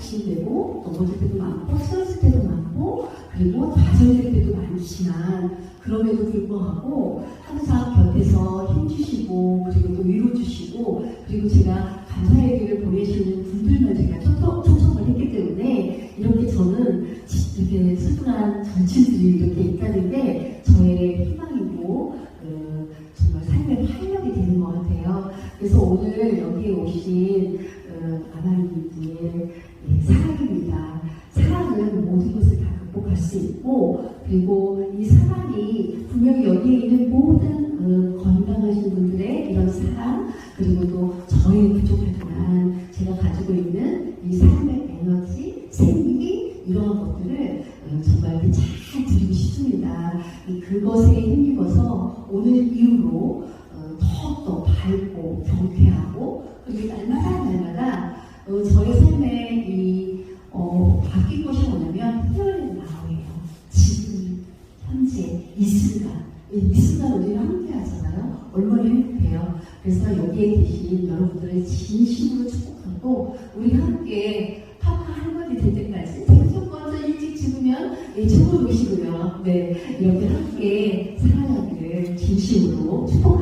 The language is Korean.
낙심되고 넘어질 때도 많고 쓰러질 때도 많고 그리고 좌절될 때도 많지만 그럼에도 불구하고 항상 곁에서 힘주시고 그리고 또 위로 주시고 그리고 제가 감사의 길을 보내시는 분들만 제가 초청, 초청을 했기 때문에 이렇게 저는 이렇게 슬픈한 전친들이 이렇게 있다는 게 저의 희망이고 어, 정말 삶의 활력이 되는 것 같아요. 그래서 오늘 여기에 오신 어, 아나 수 있고 그리고 이 사랑이 분명히 여기에 있는 모든 어, 건강하신 분들의 이런 사랑 그리고 또 저의 부족하지만 제가 가지고 있는 이 삶의 에너지, 생기 이러한 것들을 어, 정말 잘 드리고 싶습니다. 이 그것에 힘입어서 오늘 이후로 어, 더욱더 밝고 경쾌하고 그리고 날마다 날마다 어, 저의 삶에 이 순간 이, 이 순간 우리가 함께 하잖아요. 얼마나 행복해요. 그래서 여기에 계신 여러분들을 진심으로 축복하고 우리 함께 파파 할머니 될 때까지 대충 먼저 일찍 죽으면 예, 죽어보시고요. 네, 이렇게 함께 살아가기를 진심으로 축복합니다.